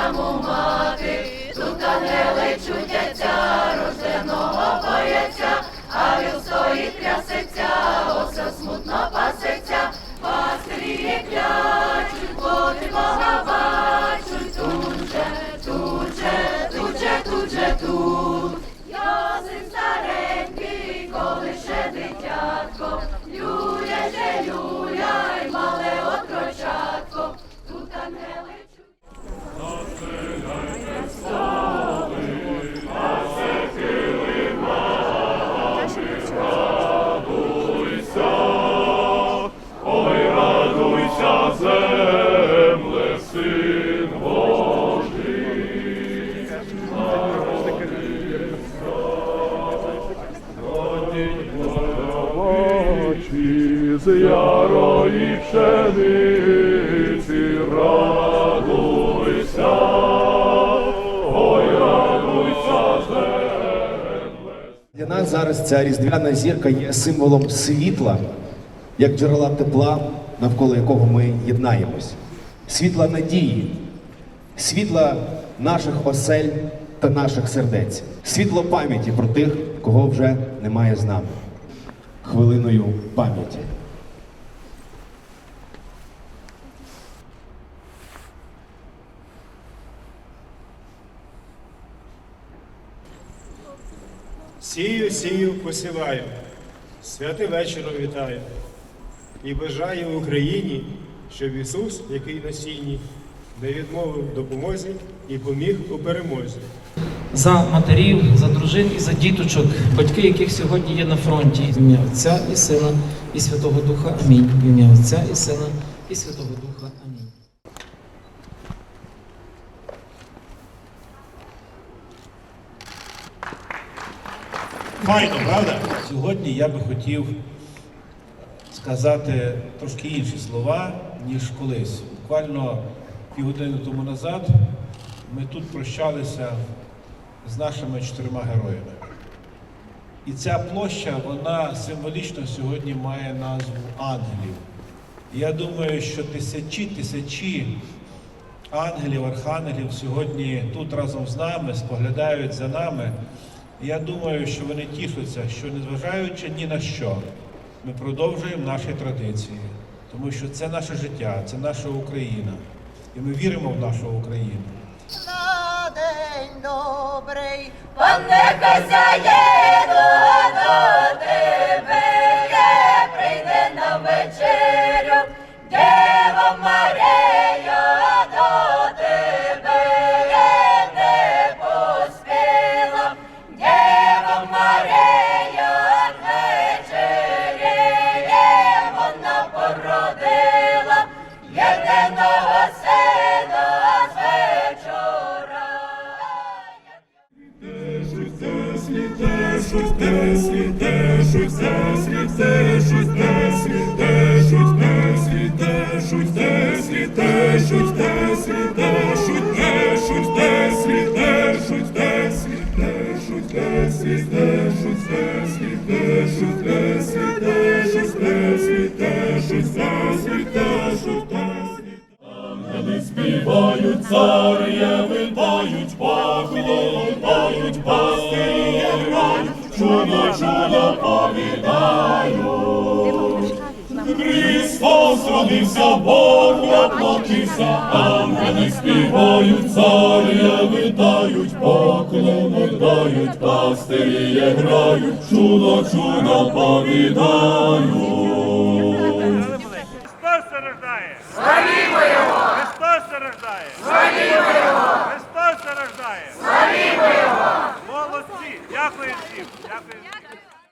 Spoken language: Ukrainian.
нам мати, тут ангели чудяться. Чи з ярої пшениці радуйся. Для нас зараз ця різдвяна зірка є символом світла, як джерела тепла, навколо якого ми єднаємось, світла надії, світла наших осель та наших сердець, світло пам'яті про тих, кого вже немає з нами. Хвилиною пам'яті. Сію, сію, посіваю, святий вечором вітаю. І бажаю Україні, щоб Ісус, який на сіні, не відмовив допомозі і поміг у перемозі. За матерів, за дружин і за діточок, батьки яких сьогодні є на фронті. В ім'я Отця і Сина і Святого Духа. Амінь. В ім'я Отця і Сина і Святого Духа. Амінь. Файно, правда? Сьогодні я би хотів сказати трошки інші слова, ніж колись. Буквально півгодини тому назад ми тут прощалися з нашими чотирма героями. І ця площа, вона символічно сьогодні має назву ангелів. Я думаю, що тисячі тисячі ангелів, архангелів сьогодні тут разом з нами споглядають за нами. Я думаю, що вони тішаться, що незважаючи ні на що, ми продовжуємо наші традиції, тому що це наше життя, це наша Україна. І ми віримо в нашу Україну. День добрий, пане хазяїну, Ангели співають, царя витають, поклонають, пастирі грають, чудо, чудо повідають. Христос родився, Бог воплотився, ангели співають, царя витають, поклони дають, пастирі грають, чудо, чудо повідають.